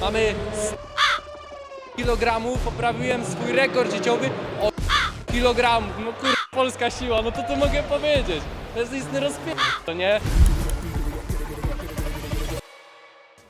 Mamy 100 kilogramów, poprawiłem swój rekord życiowy o kilogramów. No kur... polska siła, no to to mogę powiedzieć. To jest istny rozpie... to nie?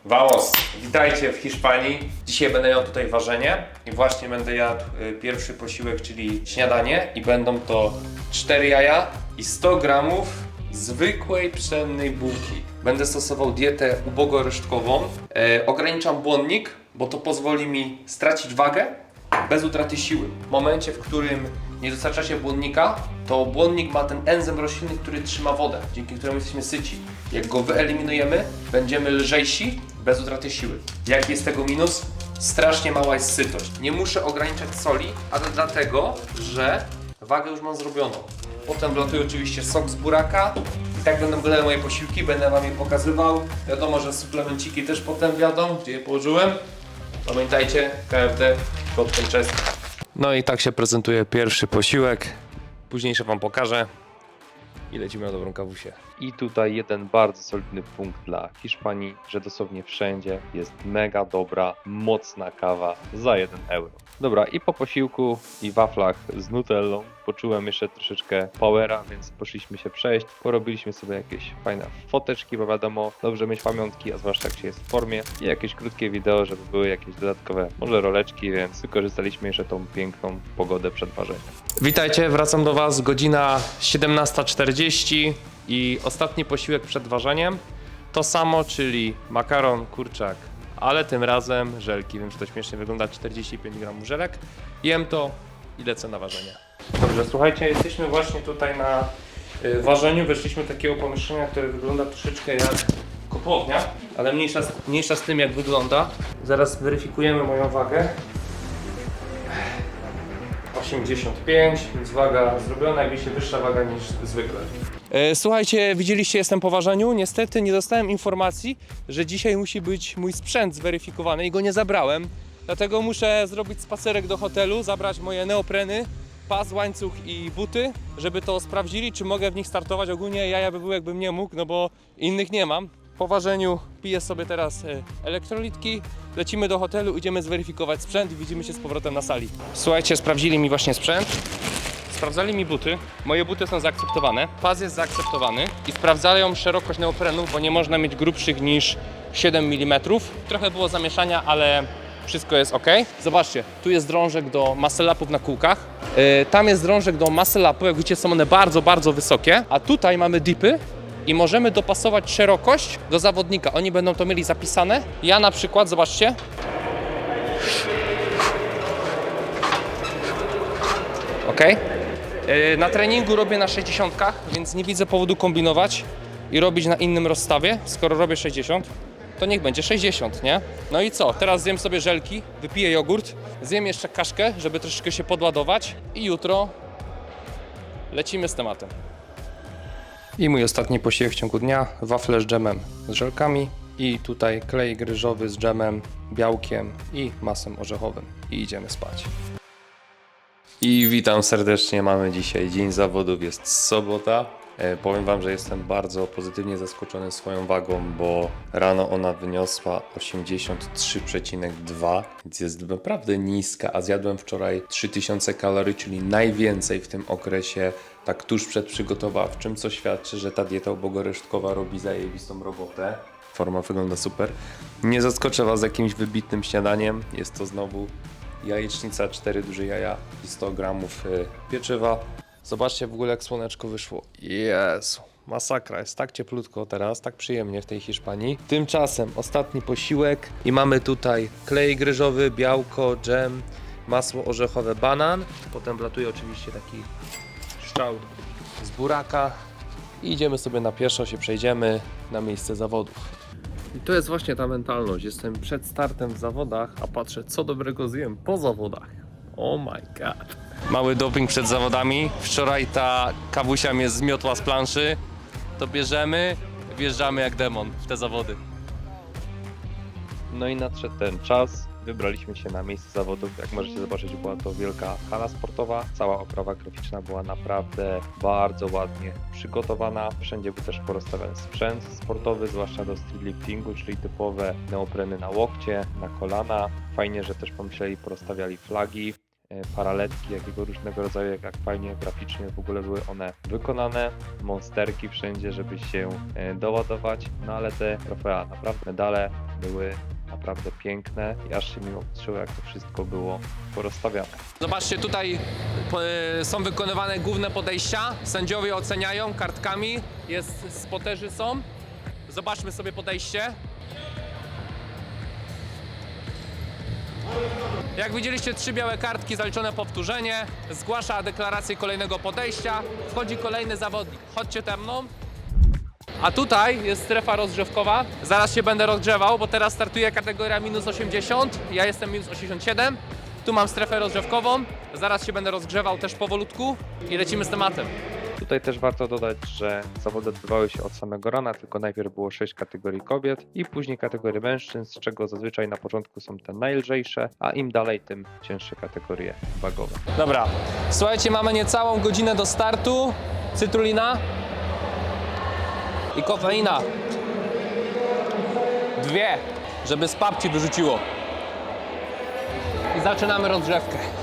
Vamos, witajcie w Hiszpanii. Dzisiaj będę miał tutaj ważenie i właśnie będę jadł y, pierwszy posiłek, czyli śniadanie i będą to 4 jaja i 100 gramów zwykłej pszennej bułki. Będę stosował dietę ubogoresztkową. E, ograniczam błonnik, bo to pozwoli mi stracić wagę bez utraty siły. W momencie, w którym nie dostarczacie błonnika, to błonnik ma ten enzym roślinny, który trzyma wodę, dzięki któremu jesteśmy syci. Jak go wyeliminujemy, będziemy lżejsi bez utraty siły. Jaki jest tego minus? Strasznie mała jest sytość. Nie muszę ograniczać soli, ale dlatego, że wagę już mam zrobioną. Potem wlatuje oczywiście sok z buraka. I tak będą wyglądały moje posiłki, będę wam je pokazywał. Wiadomo, że suplemenciki też potem wiadą, gdzie je położyłem. Pamiętajcie, KFD, kod czeski. No i tak się prezentuje pierwszy posiłek. Późniejsze wam pokażę. I lecimy na dobrą kawusię. I tutaj jeden bardzo solidny punkt dla Hiszpanii, że dosłownie wszędzie jest mega dobra, mocna kawa za 1 euro. Dobra, i po posiłku i waflach z nutellą poczułem jeszcze troszeczkę powera, więc poszliśmy się przejść. Porobiliśmy sobie jakieś fajne foteczki, bo wiadomo, dobrze mieć pamiątki, a zwłaszcza jak się jest w formie. I jakieś krótkie wideo, żeby były jakieś dodatkowe, może roleczki, więc wykorzystaliśmy jeszcze tą piękną pogodę przed ważeniem. Witajcie, wracam do Was, godzina 17.40 i ostatni posiłek przed ważeniem. To samo, czyli makaron, kurczak, ale tym razem żelki. Wiem, że to śmiesznie wygląda, 45 gramów żelek. Jem to i lecę na ważenie. Dobrze, słuchajcie, jesteśmy właśnie tutaj na y, ważeniu. Weszliśmy do takiego pomieszczenia, które wygląda troszeczkę jak kopownia, ale mniejsza, z- mniejsza z tym, jak wygląda. Zaraz weryfikujemy moją wagę. 85, więc waga zrobiona, jakby się wyższa waga niż zwykle. E, Słuchajcie, widzieliście, jestem po ważeniu. Niestety nie dostałem informacji, że dzisiaj musi być mój sprzęt zweryfikowany i go nie zabrałem. Dlatego muszę zrobić spacerek do hotelu, zabrać moje neopreny, pas, łańcuch i buty, żeby to sprawdzili, czy mogę w nich startować. Ogólnie jaja by były, jakbym nie mógł, no bo innych nie mam. Po ważeniu piję sobie teraz e, elektrolitki, lecimy do hotelu, idziemy zweryfikować sprzęt i widzimy się z powrotem na sali. Słuchajcie, sprawdzili mi właśnie sprzęt. Sprawdzali mi buty. Moje buty są zaakceptowane. Pas jest zaakceptowany i sprawdzają szerokość neoprenów, bo nie można mieć grubszych niż 7 mm. Trochę było zamieszania, ale wszystko jest ok. Zobaczcie, tu jest drążek do muscle upów na kółkach. Yy, tam jest drążek do upu, jak widzicie są one bardzo, bardzo wysokie. A tutaj mamy dipy i możemy dopasować szerokość do zawodnika. Oni będą to mieli zapisane. Ja na przykład, zobaczcie, ok? Yy, Na treningu robię na 60, więc nie widzę powodu kombinować i robić na innym rozstawie. Skoro robię 60, to niech będzie 60, nie? No i co? Teraz zjem sobie żelki, wypiję jogurt, zjem jeszcze kaszkę, żeby troszeczkę się podładować i jutro lecimy z tematem. I mój ostatni posiłek w ciągu dnia, wafle z dżemem z żelkami i tutaj klej gryżowy z dżemem, białkiem i masem orzechowym. I idziemy spać. I witam serdecznie, mamy dzisiaj dzień zawodów, jest sobota. E, powiem Wam, że jestem bardzo pozytywnie zaskoczony swoją wagą, bo rano ona wyniosła 83,2, więc jest naprawdę niska, a zjadłem wczoraj 3000 kalorii, czyli najwięcej w tym okresie, tak tuż przed przygotowawczym, co świadczy, że ta dieta ubogoresztkowa robi zajebistą robotę. Forma wygląda super. Nie zaskoczę Was jakimś wybitnym śniadaniem, jest to znowu jajecznica, 4 duże jaja i 100 gramów y, pieczywa. Zobaczcie w ogóle jak słoneczko wyszło. Jezu, masakra, jest tak cieplutko teraz, tak przyjemnie w tej Hiszpanii. Tymczasem ostatni posiłek i mamy tutaj klej gryżowy, białko, dżem, masło orzechowe, banan. Potem wlatuje oczywiście taki strzał z buraka i idziemy sobie na pieszo, się przejdziemy na miejsce zawodów. I to jest właśnie ta mentalność. Jestem przed startem w zawodach, a patrzę, co dobrego zjem po zawodach. Oh my god. Mały doping przed zawodami. Wczoraj ta kawusia mnie zmiotła z planszy. To bierzemy, wjeżdżamy jak demon w te zawody. No i nadszedł ten czas. Wybraliśmy się na miejsce zawodów. Jak możecie zobaczyć, była to wielka hala sportowa. Cała oprawa graficzna była naprawdę bardzo ładnie przygotowana. Wszędzie był też porozstawiony sprzęt sportowy, zwłaszcza do streetliftingu, czyli typowe neopreny na łokcie, na kolana. Fajnie, że też pomyśleli, porozstawiali flagi, e, paraletki, jakiego różnego rodzaju, jak, jak fajnie graficznie w ogóle były one wykonane, monsterki wszędzie, żeby się e, doładować, no ale te trofea, naprawdę medale były naprawdę piękne i aż się mi obtrzyło, jak to wszystko było porozstawiane. Zobaczcie, tutaj e, są wykonywane główne podejścia. Sędziowie oceniają kartkami. Jest spoterzy są. Zobaczmy sobie podejście. Jak widzieliście, trzy białe kartki, zaliczone powtórzenie. Zgłasza deklarację kolejnego podejścia. Wchodzi kolejny zawodnik. Chodźcie ze mną. A tutaj jest strefa rozgrzewkowa. Zaraz się będę rozgrzewał, bo teraz startuje kategoria minus 80. Ja jestem minus 87. Tu mam strefę rozgrzewkową. Zaraz się będę rozgrzewał też powolutku i lecimy z tematem. Tutaj też warto dodać, że zawody odbywały się od samego rana, tylko najpierw było 6 kategorii kobiet i później kategorie mężczyzn, z czego zazwyczaj na początku są te najlżejsze, a im dalej, tym cięższe kategorie wagowe. Dobra, słuchajcie, mamy niecałą godzinę do startu. Cytrulina i kofeina. Dwie, żeby z papci wyrzuciło. I zaczynamy rozgrzewkę.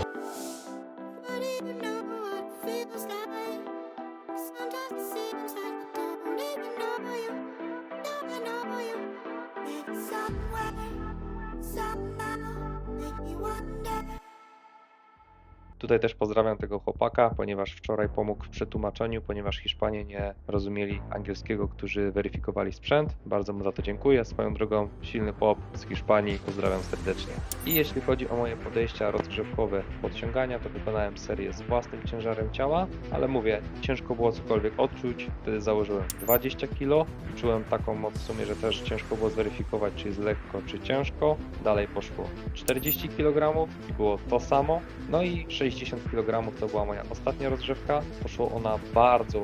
Tutaj też pozdrawiam tego chłopaka, ponieważ wczoraj pomógł w przetłumaczeniu, ponieważ Hiszpanie nie rozumieli angielskiego, którzy weryfikowali sprzęt. Bardzo mu za to dziękuję. Swoją drogą silny pop z Hiszpanii, pozdrawiam serdecznie. I jeśli chodzi o moje podejścia rozgrzewkowe podciągania, to wykonałem serię z własnym ciężarem ciała, ale mówię, ciężko było cokolwiek odczuć. Wtedy założyłem 20 kg, czułem taką moc w sumie, że też ciężko było zweryfikować, czy jest lekko, czy ciężko. Dalej poszło 40 kg i było to samo. No i 60 kg to była moja ostatnia rozgrzewka. Poszło ona bardzo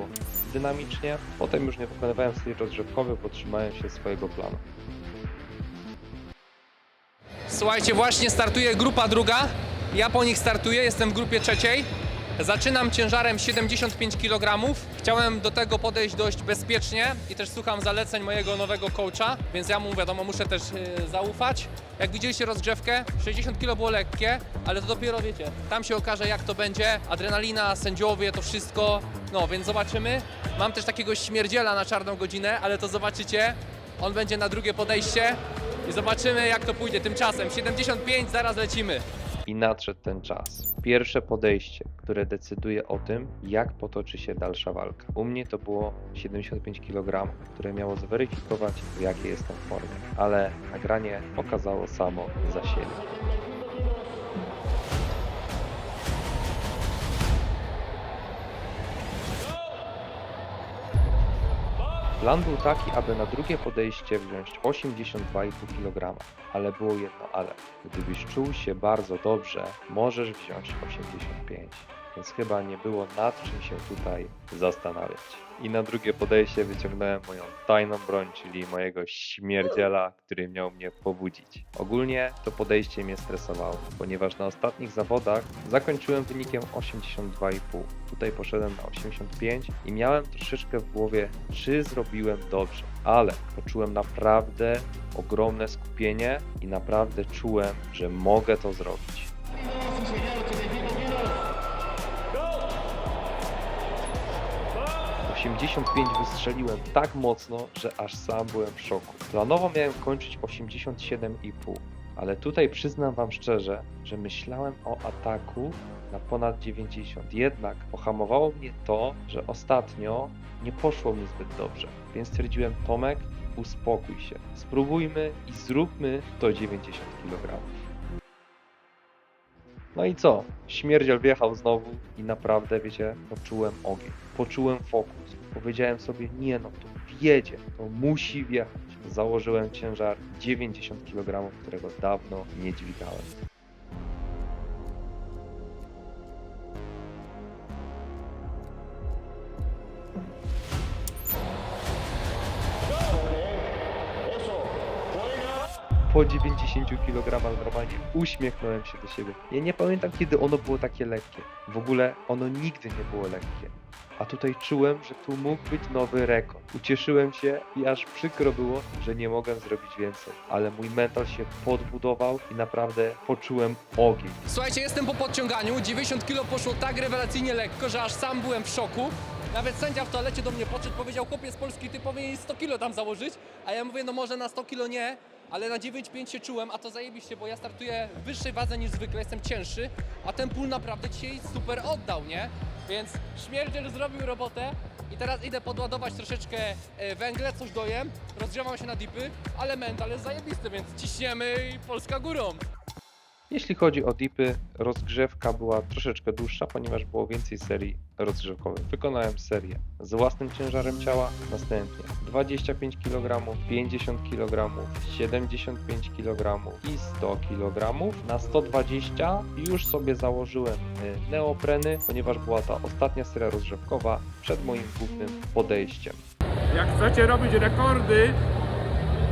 dynamicznie. Potem już nie wykonywałem serii rozgrzewkowych, bo trzymałem się swojego planu. Słuchajcie, właśnie startuje grupa druga. Ja po nich startuję, jestem w grupie trzeciej. Zaczynam ciężarem 75 kg. Chciałem do tego podejść dość bezpiecznie i też słucham zaleceń mojego nowego coacha, więc ja mu wiadomo, muszę też yy, zaufać. Jak widzieliście rozgrzewkę, 60 kg było lekkie, ale to dopiero wiecie, tam się okaże jak to będzie. Adrenalina, sędziowie, to wszystko. No, więc zobaczymy. Mam też takiego śmierdziela na czarną godzinę, ale to zobaczycie. On będzie na drugie podejście i zobaczymy jak to pójdzie. Tymczasem 75, zaraz lecimy. I nadszedł ten czas. Pierwsze podejście, które decyduje o tym, jak potoczy się dalsza walka. U mnie to było 75 kg, które miało zweryfikować, w jakiej jestem formie. Ale nagranie pokazało samo za siebie. Plan był taki, aby na drugie podejście wziąć 82,5 kg, ale było jedno ale. Gdybyś czuł się bardzo dobrze, możesz wziąć 85. Więc chyba nie było nad czym się tutaj zastanawiać. I na drugie podejście wyciągnąłem moją tajną broń, czyli mojego śmierdziela, który miał mnie pobudzić. Ogólnie to podejście mnie stresowało, ponieważ na ostatnich zawodach zakończyłem wynikiem 82,5. Tutaj poszedłem na 85 i miałem troszeczkę w głowie, czy zrobiłem dobrze. Ale poczułem naprawdę ogromne skupienie i naprawdę czułem, że mogę to zrobić. 85 wystrzeliłem tak mocno, że aż sam byłem w szoku. Planowo miałem kończyć 87,5, ale tutaj przyznam Wam szczerze, że myślałem o ataku na ponad 90. Jednak pohamowało mnie to, że ostatnio nie poszło mi zbyt dobrze. Więc stwierdziłem, Tomek, uspokój się. Spróbujmy i zróbmy to 90 kg. No i co? Śmierdziel wjechał znowu i naprawdę, wiecie, poczułem ogień. Poczułem fokus. Powiedziałem sobie, nie no, to wjedzie, to musi wjechać. Założyłem ciężar 90 kg, którego dawno nie dźwigałem. Po 90 kg normalnie uśmiechnąłem się do siebie. Ja nie pamiętam kiedy ono było takie lekkie. W ogóle ono nigdy nie było lekkie. A tutaj czułem, że tu mógł być nowy rekord. Ucieszyłem się i aż przykro było, że nie mogłem zrobić więcej. Ale mój mental się podbudował i naprawdę poczułem ogień. Słuchajcie, jestem po podciąganiu, 90 kg poszło tak rewelacyjnie lekko, że aż sam byłem w szoku. Nawet sędzia w toalecie do mnie podszedł, powiedział, chłopiec polski, ty powinien 100 kg tam założyć. A ja mówię, no może na 100 kg nie, ale na 9,5 się czułem, a to zajebiście, bo ja startuję w wyższej wadze niż zwykle, jestem cięższy, a ten pól naprawdę dzisiaj super oddał, nie? Więc śmierdziel zrobił robotę i teraz idę podładować troszeczkę e, węgle, coś dojem, rozgrzewam się na dipy, ale mental jest zajebisty, więc ciśniemy i Polska górą. Jeśli chodzi o dipy, rozgrzewka była troszeczkę dłuższa, ponieważ było więcej serii rozgrzewkowych. Wykonałem serię z własnym ciężarem ciała, następnie 25 kg, 50 kg, 75 kg i 100 kg. Na 120 już sobie założyłem y, neopreny, ponieważ była ta ostatnia seria rozgrzewkowa przed moim głównym podejściem. Jak chcecie robić rekordy,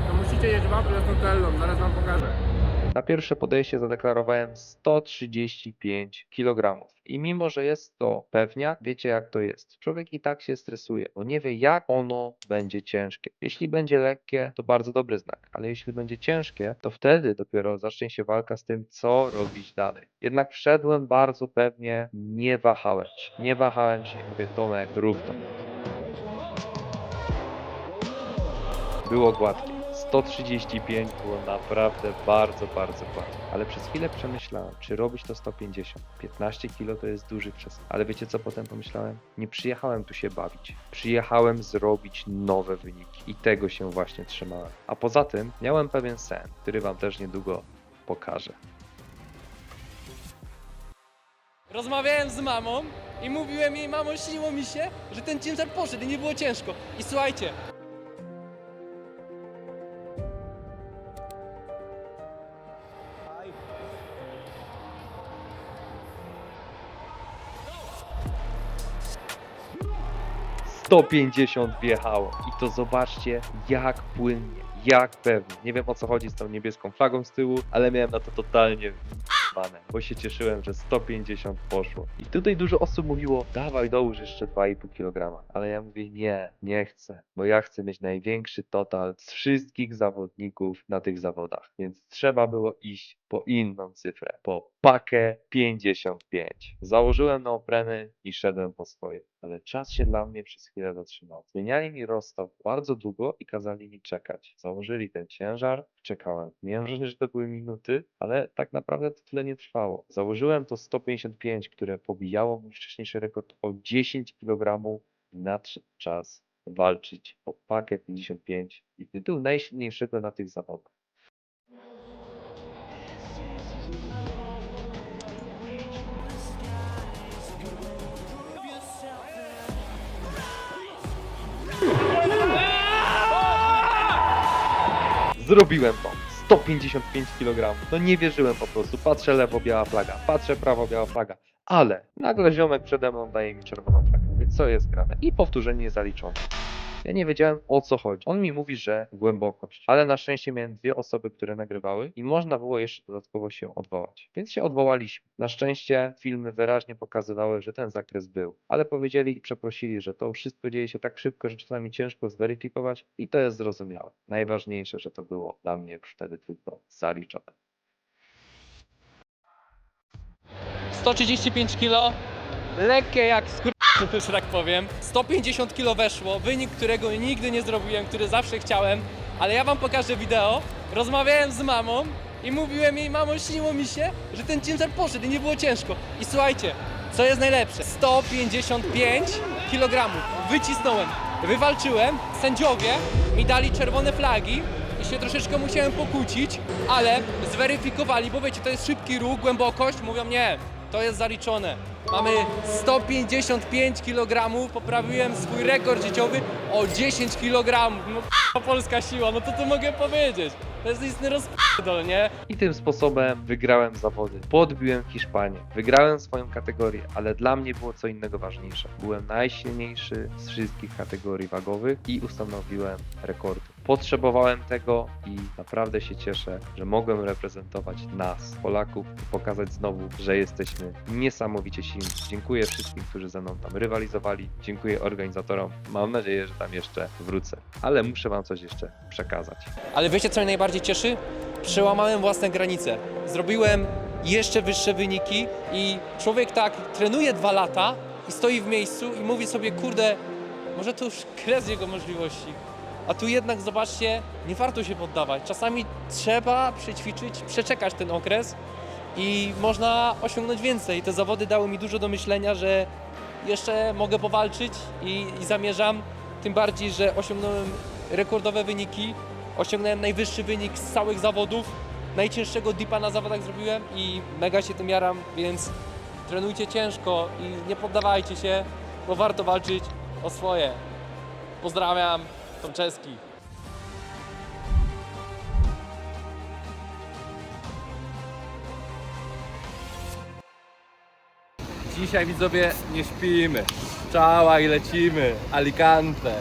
to musicie jeść wafle z nutellą, zaraz wam pokażę. Na pierwsze podejście zadeklarowałem 135 kg. I mimo, że jest to pewniak, wiecie jak to jest. Człowiek i tak się stresuje, bo nie wie jak ono będzie ciężkie. Jeśli będzie lekkie, to bardzo dobry znak, ale jeśli będzie ciężkie, to wtedy dopiero zacznie się walka z tym, co robić dalej. Jednak wszedłem bardzo pewnie, nie wahałem się. Nie wahałem się, mówię Tomek, rób. Było gładkie. 135 było naprawdę bardzo, bardzo gładkie. Ale przez chwilę przemyślałem, czy robić to 150. 15 kg to jest duży przesad. Ale wiecie co potem pomyślałem? Nie przyjechałem tu się bawić. Przyjechałem zrobić nowe wyniki. I tego się właśnie trzymałem. A poza tym miałem pewien sen, który wam też niedługo pokażę. Rozmawiałem z mamą i mówiłem jej, mamo, śniło mi się, że ten ciężar poszedł i nie było ciężko. I słuchajcie, - 150 wjechało. I to zobaczcie, jak płynnie, jak pewnie. Nie wiem o co chodzi z tą niebieską flagą z tyłu, ale miałem na to totalnie w***ane, bo się cieszyłem, że 150 poszło. I tutaj dużo osób mówiło, dawaj dołóż jeszcze 2,5 kg. Ale ja mówię, nie, nie chcę, bo ja chcę mieć największy total z wszystkich zawodników na tych zawodach. Więc trzeba było iść po inną cyfrę, po pakę 55. Założyłem neopreny i szedłem po swoje. Ale czas się dla mnie przez chwilę zatrzymał. Zmieniali mi rozstaw bardzo długo i kazali mi czekać. Założyli ten ciężar, czekałem. Nie wiem, że to były minuty, ale tak naprawdę to tyle nie trwało. Założyłem to 155, które pobijało mój wcześniejszy rekord o 10 kg. Nadszedł czas walczyć o pakę 55 i tytuł najsilniejszego na tych zawodach. Zrobiłem to. 155 kg. No nie wierzyłem po prostu. Patrzę lewo, biała flaga. Patrzę prawo, biała flaga. Ale nagle ziomek przede mną daje mi czerwoną flagę. Co jest grane? I powtórzenie zaliczone. Ja nie wiedziałem o co chodzi. On mi mówi, że głębokość, ale na szczęście miałem dwie osoby, które nagrywały i można było jeszcze dodatkowo się odwołać. Więc się odwołaliśmy. Na szczęście filmy wyraźnie pokazywały, że ten zakres był, ale powiedzieli i przeprosili, że to wszystko dzieje się tak szybko, że czasami ciężko zweryfikować i to jest zrozumiałe. Najważniejsze, że to było dla mnie już wtedy tylko zaliczone. 135 kg, lekkie jak skur... że tak powiem. 150 kg weszło, wynik, którego nigdy nie zrobiłem, który zawsze chciałem, ale ja wam pokażę wideo. Rozmawiałem z mamą i mówiłem jej, mamo, śniło mi się, że ten ciężar poszedł i nie było ciężko. I słuchajcie, co jest najlepsze? 155 kg wycisnąłem, wywalczyłem, sędziowie mi dali czerwone flagi i się troszeczkę musiałem pokłócić, ale zweryfikowali, bo wiecie, to jest szybki ruch, głębokość, mówią nie, to jest zaliczone. Mamy 155 kg, poprawiłem swój rekord życiowy o 10 kg. No k***a, polska siła, no to co mogę powiedzieć? To jest istny rozpierdol, nie? I tym sposobem wygrałem zawody. Podbiłem Hiszpanię. Wygrałem swoją kategorię, ale dla mnie było co innego ważniejsze. Byłem najsilniejszy z wszystkich kategorii wagowych i ustanowiłem rekordy. Potrzebowałem tego i naprawdę się cieszę, że mogłem reprezentować nas, Polaków, i pokazać znowu, że jesteśmy niesamowicie silni. Dziękuję wszystkim, którzy ze mną tam rywalizowali. Dziękuję organizatorom. Mam nadzieję, że tam jeszcze wrócę. Ale muszę Wam coś jeszcze przekazać. Ale wiecie, co mnie najbardziej cieszy? Przełamałem własne granice. Zrobiłem jeszcze wyższe wyniki i człowiek tak trenuje dwa lata i stoi w miejscu i mówi sobie, kurde, może to już kres jego możliwości. A tu jednak, zobaczcie, nie warto się poddawać. Czasami trzeba przećwiczyć, przeczekać ten okres i można osiągnąć więcej. Te zawody dały mi dużo do myślenia, że jeszcze mogę powalczyć i, i zamierzam. Tym bardziej, że osiągnąłem rekordowe wyniki. Osiągnąłem najwyższy wynik z całych zawodów. Najcięższego dipa na zawodach zrobiłem i mega się tym jaram, więc trenujcie ciężko i nie poddawajcie się, bo warto walczyć o swoje. Pozdrawiam, Dzisiaj widzowie nie śpimy. Czała i lecimy. Alicante.